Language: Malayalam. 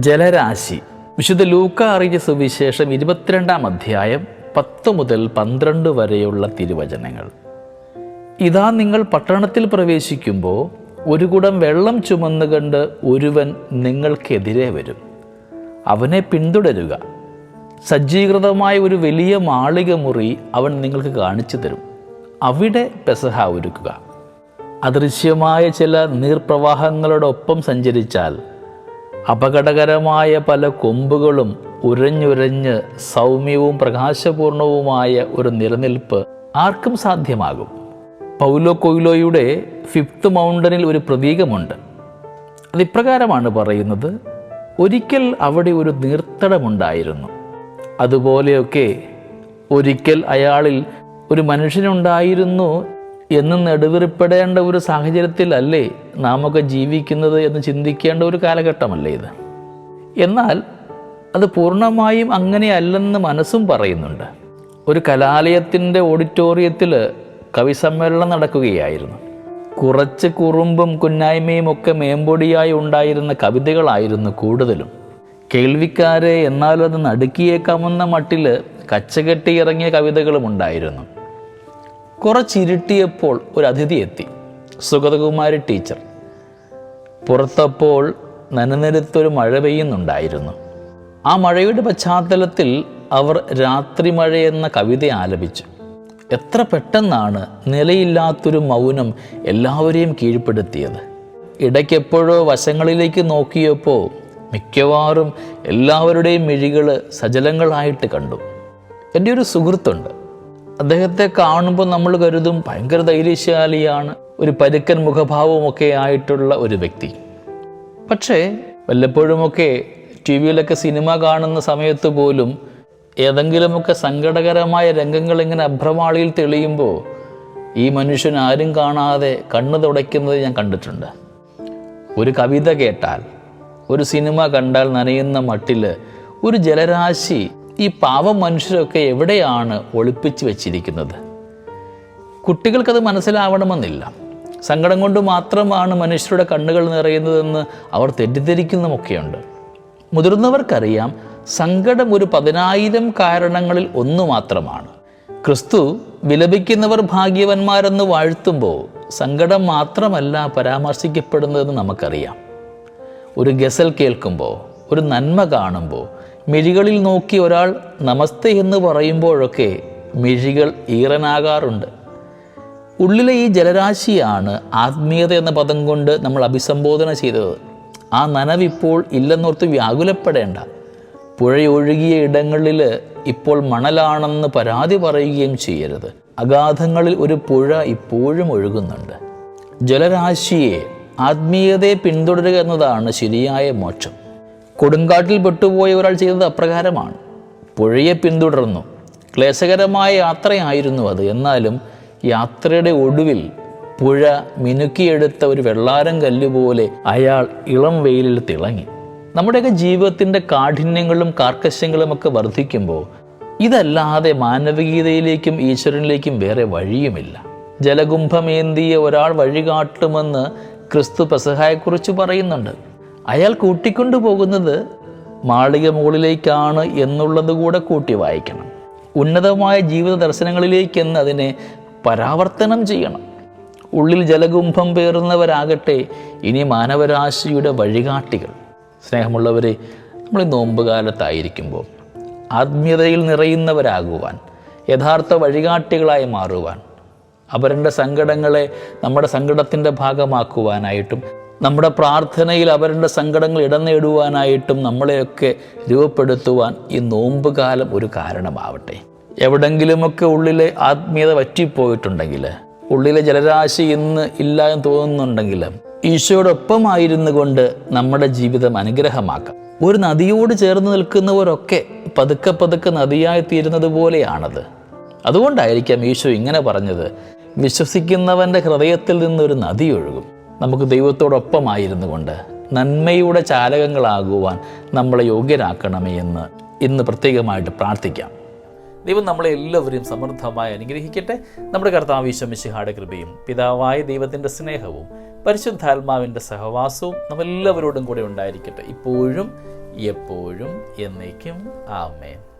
ജലരാശി. വിശുദ്ധ ലൂക്ക അറിയിച്ച സുവിശേഷം ഇരുപത്തിരണ്ടാം അധ്യായം പത്ത് മുതൽ പന്ത്രണ്ട് വരെയുള്ള തിരുവചനങ്ങൾ. ഇതാ നിങ്ങൾ പട്ടണത്തിൽ പ്രവേശിക്കുമ്പോൾ ഒരു കുടം വെള്ളം ചുമന്നുകണ്ട് ഒരുവൻ നിങ്ങൾക്കെതിരെ വരും. അവനെ പിന്തുടരുക. സജ്ജീകൃതമായ ഒരു വലിയ മാളിക മുറി അവൻ നിങ്ങൾക്ക് കാണിച്ചു തരും. അവിടെ പെസഹ ഒരുക്കുക. അദൃശ്യമായ ചില നീർപ്രവാഹങ്ങളോടൊപ്പം സഞ്ചരിച്ചാൽ അപകടകരമായ പല കൊമ്പുകളും ഉരഞ്ഞുരഞ്ഞ് സൗമ്യവും പ്രകാശപൂർണവുമായ ഒരു നിലനിൽപ്പ് ആർക്കും സാധ്യമാകും. പൗലോ കൊയ്ലോയുടെ ഫിഫ്ത്ത് മൗണ്ടനിൽ ഒരു പ്രതീകമുണ്ട്. അതിപ്രകാരമാണ് പറയുന്നത് ഒരിക്കൽ അവിടെ ഒരു നീർത്തടമുണ്ടായിരുന്നു. അതുപോലെയൊക്കെ ഒരിക്കൽ അയാളിൽ ഒരു മനുഷ്യനുണ്ടായിരുന്നു എന്ന് നെടുവിറിപ്പെടേണ്ട ഒരു സാഹചര്യത്തിലല്ലേ നാമൊക്കെ ജീവിക്കുന്നത് എന്ന് ചിന്തിക്കേണ്ട ഒരു കാലഘട്ടമല്ലേ ഇത്? എന്നാൽ അത് പൂർണമായും അങ്ങനെയല്ലെന്ന് മനസ്സും പറയുന്നുണ്ട്. ഒരു കലാലയത്തിന്റെ ഓഡിറ്റോറിയത്തിൽ കവിസമ്മേളനം നടക്കുകയായിരുന്നു. കുറച്ച് കുറുമ്പും കുന്നായ്മയും ഒക്കെ മേമ്പൊടിയായി ഉണ്ടായിരുന്ന കവിതകളായിരുന്നു കൂടുതലും. കേൾവിക്കാരെ എന്നാലും അത് നടുക്കിയേക്കാമെന്ന മട്ടിൽ കച്ചകെട്ടി ഇറങ്ങിയ കവിതകളും ഉണ്ടായിരുന്നു. കുറച്ചിരുട്ടിയപ്പോൾ ഒരു അതിഥി എത്തി. സുഗതകുമാരി ടീച്ചർ. പുറത്തപ്പോൾ നനനിരത്തൊരു മഴ പെയ്യുന്നുണ്ടായിരുന്നു. ആ മഴയുടെ പശ്ചാത്തലത്തിൽ അവർ രാത്രി മഴ എന്ന കവിത ആലപിച്ചു. എത്ര പെട്ടെന്നാണ് നിലയില്ലാത്തൊരു മൗനം എല്ലാവരെയും കീഴ്പ്പെടുത്തിയത്. ഇടയ്ക്കെപ്പോഴോ വശങ്ങളിലേക്ക് നോക്കിയപ്പോൾ മിക്കവാറും എല്ലാവരുടെയും മിഴികൾ സജലങ്ങളായിട്ട് കണ്ടു. എന്റെ ഒരു സുഹൃത്തുണ്ട്. അദ്ദേഹത്തെ കാണുമ്പോൾ നമ്മൾ കരുതും ഭയങ്കര ധൈര്യശാലിയാണ് ഒരു പരുക്കൻ മുഖഭാവമൊക്കെ ആയിട്ടുള്ള ഒരു വ്യക്തി. പക്ഷേ വല്ലപ്പോഴുമൊക്കെ ടി വിയിലൊക്കെ സിനിമ കാണുന്ന സമയത്ത് പോലും ഏതെങ്കിലുമൊക്കെ സങ്കടകരമായ രംഗങ്ങൾ ഇങ്ങനെ അഭ്രമാളിയിൽ തെളിയുമ്പോൾ ഈ മനുഷ്യൻ ആരും കാണാതെ കണ്ണു തുടയ്ക്കുന്നത് ഞാൻ കണ്ടിട്ടുണ്ട്. ഒരു കവിത കേട്ടാൽ ഒരു സിനിമ കണ്ടാൽ നനയുന്ന മട്ടിൽ ഒരു ജലരാശി ഈ പാവം മനുഷ്യരൊക്കെ എവിടെയാണ് ഒളിപ്പിച്ച് വെച്ചിരിക്കുന്നത്? കുട്ടികൾക്കത് മനസ്സിലാവണമെന്നില്ല. സങ്കടം കൊണ്ട് മാത്രമാണ് മനുഷ്യരുടെ കണ്ണുകൾ നിറയുന്നതെന്ന് അവർ തെറ്റിദ്ധരിക്കുന്നതുമൊക്കെയുണ്ട് മുതിർന്നവർക്കറിയാം സങ്കടം ഒരു പതിനായിരം കാരണങ്ങളിൽ ഒന്ന് മാത്രമാണ്. ക്രിസ്തു വിലപിക്കുന്നവർ ഭാഗ്യവന്മാരെന്ന് വാഴ്ത്തുമ്പോൾ സങ്കടം മാത്രമല്ല പരാമർശിക്കപ്പെടുന്നതെന്ന് നമുക്കറിയാം. ഒരു ഗസൽ കേൾക്കുമ്പോൾ ഒരു നന്മ കാണുമ്പോൾ മിഴികളിൽ നോക്കി ഒരാൾ നമസ്തേ എന്ന് പറയുമ്പോഴൊക്കെ മിഴികൾ ഈറനാകാറുണ്ട്. ഉള്ളിലെ ഈ ജലരാശിയാണ് ആത്മീയത എന്ന പദം കൊണ്ട് നമ്മൾ അഭിസംബോധന ചെയ്തത്. ആ നനവിപ്പോൾ ഇല്ലെന്നോർത്ത് വ്യാകുലപ്പെടേണ്ട. പുഴയൊഴുകിയ ഇടങ്ങളിൽ ഇപ്പോൾ മണലാണെന്ന് പരാതി പറയുകയും ചെയ്യരുത്. അഗാധങ്ങളിൽ ഒരു പുഴ ഇപ്പോഴും ഒഴുകുന്നുണ്ട്. ജലരാശിയെ ആത്മീയതയെ പിന്തുടരുക എന്നതാണ് ശരിയായ മോക്ഷം. കൊടുങ്കാട്ടിൽ പെട്ടുപോയ ഒരാൾ ചെയ്തത് അപ്രകാരമാണ്. പുഴയെ പിന്തുടർന്നു. ക്ലേശകരമായ യാത്രയായിരുന്നു അത്. എന്നാലും യാത്രയുടെ ഒടുവിൽ പുഴ മിനുക്കിയെടുത്ത ഒരു വെള്ളാരം കല്ലുപോലെ അയാൾ ഇളം വെയിലിൽ തിളങ്ങി. നമ്മുടെയൊക്കെ ജീവിതത്തിന്റെ കാഠിന്യങ്ങളും കാർക്കശ്യങ്ങളും ഒക്കെ വർദ്ധിക്കുമ്പോൾ ഇതല്ലാതെ മാനവികതയിലേക്കും ഈശ്വരനിലേക്കും വേറെ വഴിയുമില്ല. ജലകുംഭമേന്തിയ ഒരാൾ വഴികാട്ടുമെന്ന് ക്രിസ്തു പെസഹായെക്കുറിച്ച് പറയുന്നുണ്ട്. അയാൾ കൂട്ടിക്കൊണ്ടു പോകുന്നത് മാളിക മുകളിലേക്കാണ് എന്നുള്ളത് കൂടെ കൂട്ടി വായിക്കണം. ഉന്നതമായ ജീവിത ദർശനങ്ങളിലേക്കെന്ന് അതിനെ പരാവർത്തനം ചെയ്യണം. ഉള്ളിൽ ജലകുംഭം പേറുന്നവരാകട്ടെ ഇനി മാനവരാശിയുടെ വഴികാട്ടികൾ. സ്നേഹമുള്ളവരെ നമ്മൾ ഈ നോമ്പുകാലത്തായിരിക്കുമ്പോൾ ആത്മീയതയിൽ നിറയുന്നവരാകുവാൻ യഥാർത്ഥ വഴികാട്ടികളായി മാറുവാൻ അവരുടെ സങ്കടങ്ങളെ നമ്മുടെ സങ്കടത്തിന്റെ ഭാഗമാക്കുവാനായിട്ടും നമ്മുടെ പ്രാർത്ഥനയിൽ അവരുടെ സങ്കടങ്ങൾ ഇടം നേടുവാനായിട്ടും നമ്മളെയൊക്കെ രൂപപ്പെടുത്തുവാൻ ഈ നോമ്പ് കാലം ഒരു കാരണമാവട്ടെ. എവിടെങ്കിലുമൊക്കെ ഉള്ളിലെ ആത്മീയത വറ്റിപ്പോയിട്ടുണ്ടെങ്കിൽ ഉള്ളിലെ ജലരാശി ഇന്ന് ഇല്ല എന്ന് തോന്നുന്നുണ്ടെങ്കിൽ ഈശോയോടൊപ്പമായിരുന്നു കൊണ്ട് നമ്മുടെ ജീവിതം അനുഗ്രഹമാക്കാം. ഒരു നദിയോട് ചേർന്ന് നിൽക്കുന്നവരൊക്കെ പതുക്കെ പതുക്കെ നദിയായി തീരുന്നത് പോലെയാണത്. അതുകൊണ്ടായിരിക്കാം ഈശോ ഇങ്ങനെ പറഞ്ഞത് വിശ്വസിക്കുന്നവന്റെ ഹൃദയത്തിൽ നിന്നൊരു നദി ഒഴുകും. നമുക്ക് ദൈവത്തോടൊപ്പമായിരുന്നു കൊണ്ട് നന്മയുടെ ചാലകങ്ങളാകുവാൻ നമ്മളെ യോഗ്യരാക്കണമേ എന്ന് ഇന്ന് പ്രത്യേകമായിട്ട് പ്രാർത്ഥിക്കാം. ദൈവം നമ്മളെ എല്ലാവരെയും സമൃദ്ധമായി അനുഗ്രഹിക്കട്ടെ. നമ്മുടെ കർത്താവ് ഈശ്വമിശിഹായുടെ കൃപയും പിതാവായ ദൈവത്തിന്റെ സ്നേഹവും പരിശുദ്ധാത്മാവിന്റെ സഹവാസവും നമ്മെല്ലാവരോടും കൂടെ ഉണ്ടായിരിക്കട്ടെ. ഇപ്പോഴും എപ്പോഴും എന്നേക്കും. ആമേൻ.